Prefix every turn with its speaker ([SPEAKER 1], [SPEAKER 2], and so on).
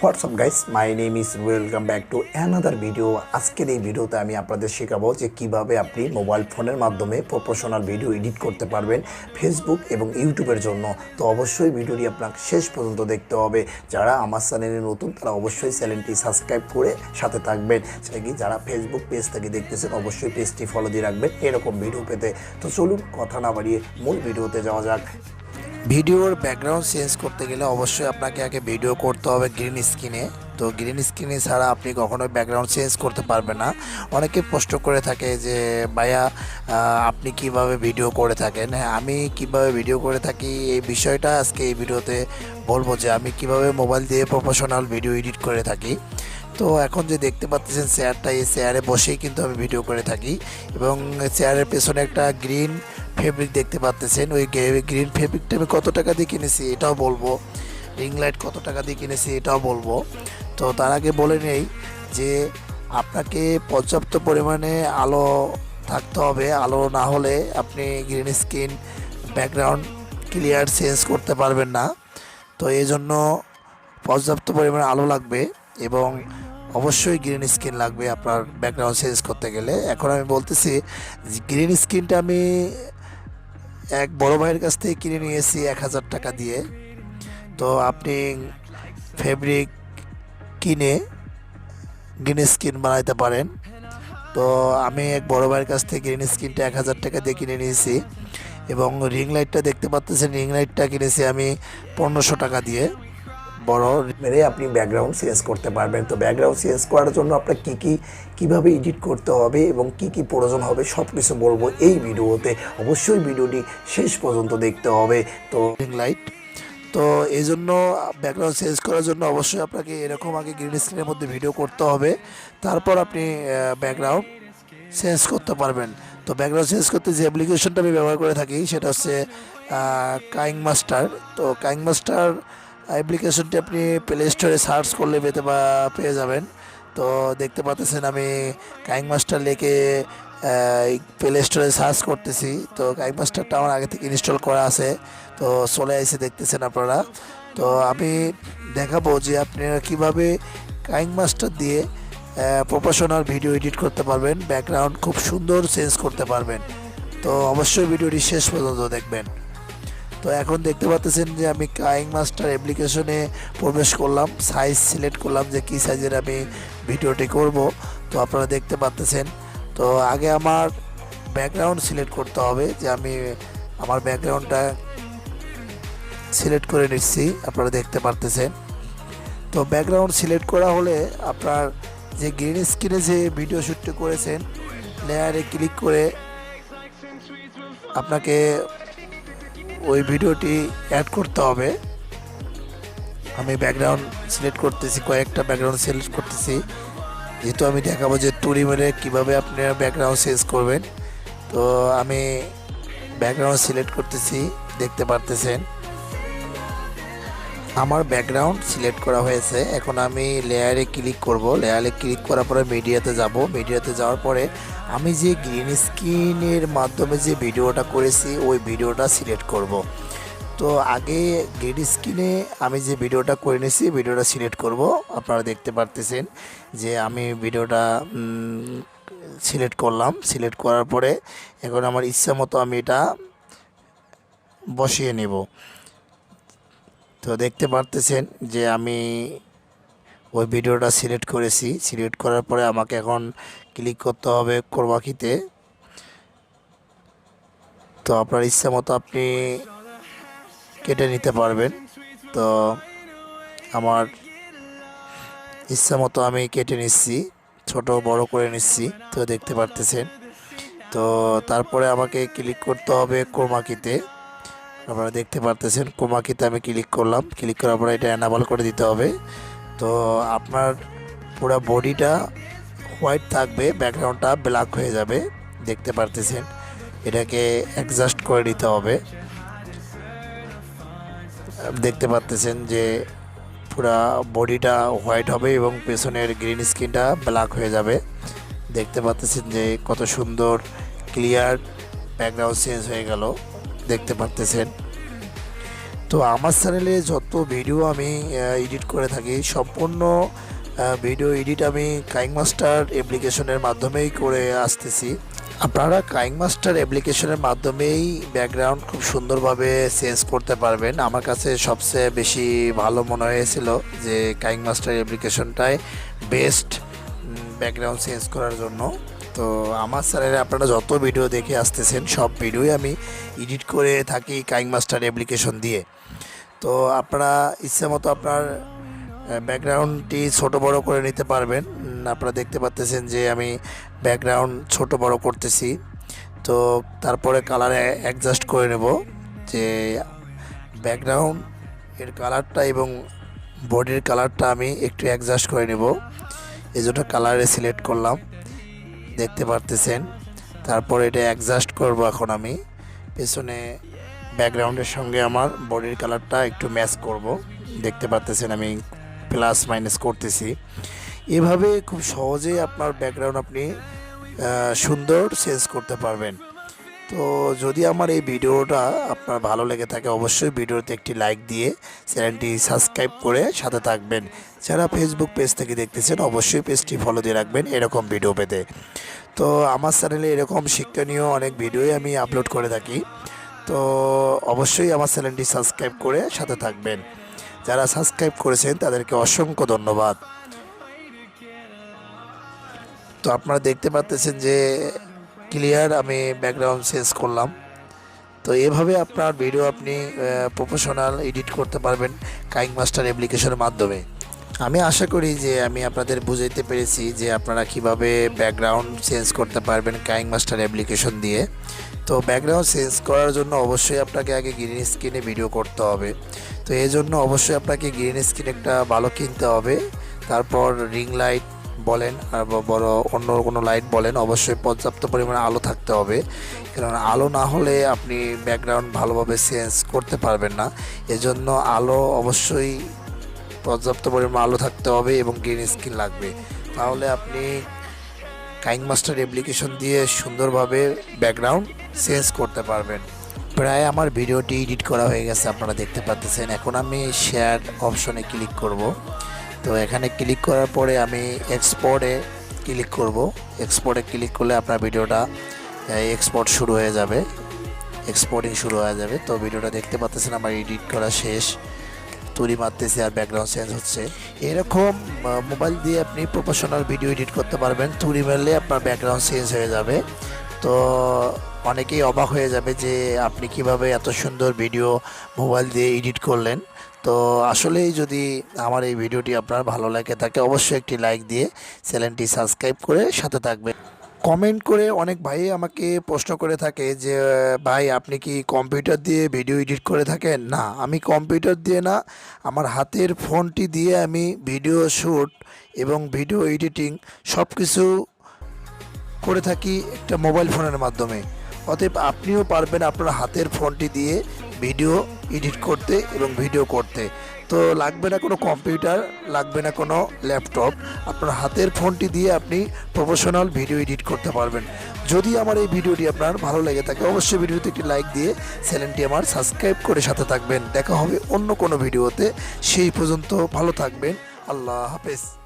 [SPEAKER 1] What's up guys my name is welcome back to another video আজকের এই ভিডিওতে আমি আপনাদের শেখাবো যে কীভাবে আপনি মোবাইল ফোনের মাধ্যমে প্রফেশনাল ভিডিও এডিট করতে পারবেন ফেসবুক এবং ইউটিউবের জন্য। তো অবশ্যই ভিডিওটি আপনাকে শেষ পর্যন্ত দেখতে হবে। যারা আমার চ্যানেলে নতুন, তারা অবশ্যই চ্যানেলটি সাবস্ক্রাইব করে সাথে থাকবেন। সেটা কি, যারা ফেসবুক পেজ থেকে দেখতেছেন, অবশ্যই পেজটি ফলো দিয়ে রাখবেন। এরকম ভিডিও পেতে। তো চলুন, কথা না বাড়িয়ে মূল ভিডিওতে যাওয়া যাক। ভিডিওর ব্যাকগ্রাউন্ড চেঞ্জ করতে গেলে অবশ্যই আপনাকে আগে ভিডিও করতে হবে গ্রিন স্ক্রিনে তো গ্রিন স্ক্রিনে ছাড়া আপনি কখনোই ব্যাকগ্রাউন্ড চেঞ্জ করতে পারবেন না। অনেকে প্রশ্ন করে থাকে যে, ভাইয়া আপনি কীভাবে ভিডিও করে থাকেন? হ্যাঁ আমি কীভাবে ভিডিও করে থাকি? এই বিষয়টা আজকে এই ভিডিওতে বলব যে, আমি কীভাবে মোবাইল দিয়ে প্রফেশনাল ভিডিও এডিট করে থাকি। তো এখন যে দেখতে পাচ্ছেন চেয়ারটা এই চেয়ারে বসেই কিন্তু আমি ভিডিও করে থাকি। এবং চেয়ারের পেছনে একটা গ্রিন ফেব্রিক দেখতে পাচ্ছেন ওই গ্রিন ফেব্রিকটা আমি কত টাকা দিয়ে কিনেছি এটাও বলব। রিং লাইট কত টাকা দিয়ে কিনেছি এটাও বলব। তো তার আগে বলে নেই যে আপনাকে পর্যাপ্ত পরিমাণে আলো থাকতে হবে। আলো না হলে আপনি green screen background clear change করতে পারবেন না। তো এই জন্য পর্যাপ্ত পরিমাণে আলো লাগবে এবং অবশ্যই গ্রিন স্ক্রিন লাগবে আপনার ব্যাকগ্রাউন্ড চেঞ্জ করতে গেলে। এখন আমি বলতেছি গ্রিন স্ক্রিনটা আমি এক বড় ভাইয়ের কাছ থেকে কিনে নিয়েছি এক হাজার টাকা দিয়ে। তো আপনি ফেব্রিক কিনে গ্রিন স্ক্রিন বানাইতে পারেন। তো আমি এক বড় ভাইয়ের কাছ থেকে গ্রিন স্ক্রিনটা এক হাজার টাকা দিয়ে কিনে নিয়েছি এবং রিং লাইটটা দেখতে পাচ্ছেন, রিং লাইটটা কিনেছি আমি পনেরোশো টাকা দিয়ে। বড় মেরে আপনি ব্যাকগ্রাউন্ড চেঞ্জ করতে পারবেন। তো ব্যাকগ্রাউন্ড চেঞ্জ করার জন্য আপনার কী কী, কীভাবে এডিট করতে হবে এবং কি কি প্রয়োজন হবে সব কিছু বলব এই ভিডিওতে। অবশ্যই ভিডিওটি শেষ পর্যন্ত দেখতে হবে। তো লাইট তো এই জন্য ব্যাকগ্রাউন্ড চেঞ্জ করার জন্য অবশ্যই আপনাকে এরকম আগে গ্রিন স্ক্রিনের মধ্যে ভিডিও করতে হবে। তারপর আপনি ব্যাকগ্রাউন্ড চেঞ্জ করতে পারবেন। তো ব্যাকগ্রাউন্ড চেঞ্জ করতে যে অ্যাপ্লিকেশনটা আমি ব্যবহার করে থাকি সেটা হচ্ছে কাইং মাস্টার তো কাইং মাস্টার অ্যাপ্লিকেশনটি আপনি প্লে স্টোরে সার্চ করলে পেতে পেয়ে যাবেন। তো দেখতে পাচ্ছেন আমি কাইং মাস্টার লেকে প্লে স্টোরে সার্চ করতেছি। তো কাইং মাস্টারটা আমার আগে থেকে ইনস্টল করা আছে। তো চলে এসে দেখতেছেন আপনারা। তো আমি দেখাবো যে আপনারা কীভাবে কাইং মাস্টার দিয়ে প্রফেশনাল ভিডিও এডিট করতে পারবেন। ব্যাকগ্রাউন্ড খুব সুন্দর চেঞ্জ করতে পারবেন। তো অবশ্যই ভিডিওটি শেষ পর্যন্ত দেখবেন। তো এখন দেখতে পাচ্ছেন যে আমি কাইং মাস্টার অ্যাপ্লিকেশনে প্রবেশ করলাম সাইজ সিলেক্ট করলাম যে কী সাইজের আমি ভিডিওটি করব। তো আপনারা দেখতে পাচ্ছেন তো আগে আমার ব্যাকগ্রাউন্ড সিলেক্ট করতে হবে যে আমি আমার ব্যাকগ্রাউন্ডটা সিলেক্ট করে নিচ্ছি, আপনারা দেখতে পারতেছেন। তো ব্যাকগ্রাউন্ড সিলেক্ট করা হলে আপনার যে গ্রিন স্ক্রিনে যে ভিডিও শ্যুটটি করেছেন লেয়ারে ক্লিক করে আপনাকে ওই ভিডিওটি অ্যাড করতে হবে। আমি ব্যাকগ্রাউন্ড সিলেক্ট করতেছি, কয়েকটা ব্যাকগ্রাউন্ড সিলেক্ট করতেছি। যেহেতু আমি দেখাবো যে তুড়ি মেরে কীভাবে আপনারা ব্যাকগ্রাউন্ড চেঞ্জ করবেন। তো আমি ব্যাকগ্রাউন্ড সিলেক্ট করতেছি, দেখতে পারতেছেন। আমার ব্যাকগ্রাউন্ড সিলেক্ট করা হয়েছে। এখন আমি লেয়ারে ক্লিক করব। লেয়ারে ক্লিক করার পরে মিডিয়াতে যাব। মিডিয়াতে যাওয়ার পরে আমি যে গ্রিন স্ক্রিনের মাধ্যমে যে ভিডিওটা করেছি, ওই ভিডিওটা সিলেক্ট করব। তো আগে গ্রিন স্ক্রিনে আমি যে ভিডিওটা করে নিয়েছি, ভিডিওটা সিলেক্ট করব। আপনারা দেখতে পারতেছেন যে আমি ভিডিওটা সিলেক্ট করলাম। সিলেক্ট করার পরে এখন আমার ইচ্ছা মতো আমি এটা বসিয়ে নেব। তো দেখতে পারতেছেন যে আমি ওই ভিডিওটা সিলেক্ট করেছি। সিলেক্ট করার পরে আমাকে এখন ক্লিক করতে হবে কোরবাকিতে। তো আপনার ইচ্ছা মতো আপনি কেটে নিতে পারবেন। তো আমার ইচ্ছা মতো আমি কেটে নিচ্ছি, ছোট, বড় করে নিচ্ছি। তো দেখতে পারতেছেন। তো তারপরে আমাকে ক্লিক করতে হবে কোরমাকিতে আপনারা দেখতে পারতেছেন কোমাকিতে আমি ক্লিক করলাম। ক্লিক করার পরে এটা অ্যানাবল করে দিতে হবে। তো আপনার পুরো বডিটা হোয়াইট থাকবে ব্যাকগ্রাউন্ডটা ব্ল্যাক হয়ে যাবে। দেখতে পারতেছেন, এটাকে অ্যাডজাস্ট করে নিতে হবে। দেখতে পারতেছেন যে পুরা বডিটা হোয়াইট হবে এবং পেছনের গ্রিন স্ক্রিনটা ব্ল্যাক হয়ে যাবে। দেখতে পাচ্তেছেন যে কত সুন্দর ক্লিয়ার ব্যাকগ্রাউন্ড চেঞ্জ হয়ে গেল। দেখতে পারতেছেন। তো আমার চ্যানেলে যত ভিডিও আমি এডিট করে থাকি, সম্পূর্ণ ভিডিও এডিট আমি কাইং মাস্টার অ্যাপ্লিকেশনের মাধ্যমেই করে আসতেছি। আপনারা কাইং মাস্টার অ্যাপ্লিকেশনের মাধ্যমেই ব্যাকগ্রাউন্ড খুব সুন্দরভাবে চেঞ্জ করতে পারবেন। আমার কাছে সবচেয়ে বেশি ভালো মনে হয়েছিল যে কাইং মাস্টার অ্যাপ্লিকেশনটাই বেস্ট ব্যাকগ্রাউন্ড চেঞ্জ করার জন্য। তো আমার চ্যানেলে আপনারা যত ভিডিও দেখে আসতেছেন, সব ভিডিওই আমি এডিট করে থাকি কাইং মাস্টার অ্যাপ্লিকেশন দিয়ে। তো আপনারা ইচ্ছে মতো আপনার ব্যাকগ্রাউন্ডটি ছোট বড় করে নিতে পারবেন। আপনারা দেখতে পাচ্তেছেন যে আমি ব্যাকগ্রাউন্ড ছোট বড় করতেছি। তো তারপরে কালারে অ্যাডজাস্ট করে নেব যে ব্যাকগ্রাউন্ড এর কালারটা এবং বডির কালারটা আমি একটু অ্যাডজাস্ট করে নেব। এই জন্য কালারে সিলেক্ট করলাম। দেখতে পারতেছেন। তারপর এটা অ্যাডজাস্ট করব এখন আমি। পেছনে ব্যাকগ্রাউন্ডের সঙ্গে আমার বডির কালারটা একটু ম্যাচ করব। দেখতে পারতেছেন আমি প্লাস মাইনাস করতেছি। এভাবে খুব সহজেই আপনার ব্যাকগ্রাউন্ড আপনি সুন্দর চেঞ্জ করতে পারবেন। তো যদি আমার এই ভিডিওটা আপনার ভালো লেগে থাকে, অবশ্যই ভিডিওতে একটি লাইক দিয়ে চ্যানেলটি সাবস্ক্রাইব করে সাথে থাকবেন। যারা ফেসবুক পেজ থেকে দেখতেছেন, অবশ্যই পেজটি ফলো দিয়ে রাখবেন এরকম ভিডিও পেতে। তো আমার চ্যানেলে এরকম শিক্ষণীয় অনেক ভিডিওই আমি আপলোড করে থাকি। তো অবশ্যই আমার চ্যানেলটি সাবস্ক্রাইব করে সাথে থাকবেন। যারা সাবস্ক্রাইব করেছেন, তাদেরকে অসংখ্য ধন্যবাদ। তো আপনারা দেখতে পাচ্তেছেন যে ক্লিয়ার আমি ব্যাকগ্রাউন্ড চেঞ্জ করলাম। তো এভাবে আপনার ভিডিও আপনি প্রফেশনাল এডিট করতে পারবেন কাইং মাস্টার অ্যাপ্লিকেশনের মাধ্যমে। আমি আশা করি যে আমি আপনাদের বুঝাইতে পেরেছি যে আপনারা কীভাবে ব্যাকগ্রাউন্ড চেঞ্জ করতে পারবেন কাইং মাস্টার অ্যাপ্লিকেশন দিয়ে। তো ব্যাকগ্রাউন্ড চেঞ্জ করার জন্য অবশ্যই আপনাকে আগে গ্রিন স্ক্রিনে ভিডিও করতে হবে। তো এই জন্য অবশ্যই আপনাকে গ্রিন স্ক্রিন একটা ভালো কিনতে হবে। তারপর রিং লাইট বলেন বড় অন্য কোনো লাইট বলেন, অবশ্যই পর্যাপ্ত পরিমাণে আলো থাকতে হবে। কারণ আলো না হলে আপনি ব্যাকগ্রাউন্ড ভালোভাবে চেঞ্জ করতে পারবেন না। এজন্য আলো অবশ্যই পর্যাপ্ত পরিমাণ আলো থাকতে হবে এবং গ্রিন স্ক্রিন লাগবে। তাহলে আপনি কাইং মাস্টার অ্যাপ্লিকেশন দিয়ে সুন্দরভাবে ব্যাকগ্রাউন্ড চেঞ্জ করতে পারবেন। প্রায় আমার ভিডিওটি এডিট করা হয়ে গেছে, আপনারা দেখতে পাচ্ছেন। এখন আমি শেয়ার অপশনে ক্লিক করব। তো এখানে ক্লিক করার পরে আমি এক্সপোর্টে ক্লিক করব। এক্সপোর্টে ক্লিক করলে আপনার ভিডিওটা এক্সপোর্ট শুরু হয়ে যাবে। এক্সপোর্টিং শুরু হয়ে যাবে। তো ভিডিওটা দেখতে পাচ্ছেন আমার এডিট করা শেষ। তুড়ি মারতেছে আর ব্যাকগ্রাউন্ড চেঞ্জ হচ্ছে। এরকম মোবাইল দিয়ে আপনি প্রফেশনাল ভিডিও এডিট করতে পারবেন। তুড়ি মারলে আপনার ব্যাকগ্রাউন্ড চেঞ্জ হয়ে যাবে। তো অনেকেই অবাক হয়ে যাবে যে আপনি কীভাবে এত সুন্দর ভিডিও মোবাইল দিয়ে এডিট করলেন। তো আসলেই যদি আমার এই ভিডিওটি আপনার ভালো লাগে থাকে অবশ্যই একটি লাইক দিয়ে চ্যানেলটি সাবস্ক্রাইব করে সাথে থাকবেন। কমেন্ট করে অনেক ভাই আমাকে প্রশ্ন করে থাকে যে, ভাই, আপনি কি কম্পিউটার দিয়ে ভিডিও এডিট করে থাকেন? না, আমি কম্পিউটার দিয়ে না, আমার হাতের ফোনটি দিয়ে আমি ভিডিও শ্যুট এবং ভিডিও এডিটিং সব কিছু করে থাকি একটা মোবাইল ফোনের মাধ্যমে। অতএব আপনিও পারবেন আপনার হাতের ফোনটি দিয়ে ভিডিও এডিট করতে এবং ভিডিও করতে। তো লাগবে না কোনো কম্পিউটার লাগবে না কোনো ল্যাপটপ আপনার হাতের ফোনটি দিয়ে আপনি প্রফেশনাল ভিডিও এডিট করতে পারবেন। যদি আমার এই ভিডিওটি আপনার ভালো লেগে থাকে, অবশ্যই ভিডিওতে একটি লাইক দিয়ে চ্যানেলটি আমার সাবস্ক্রাইব করে সাথে থাকবেন। দেখা হবে অন্য কোনো ভিডিওতে সেই পর্যন্ত ভালো থাকবেন। আল্লাহ হাফেজ।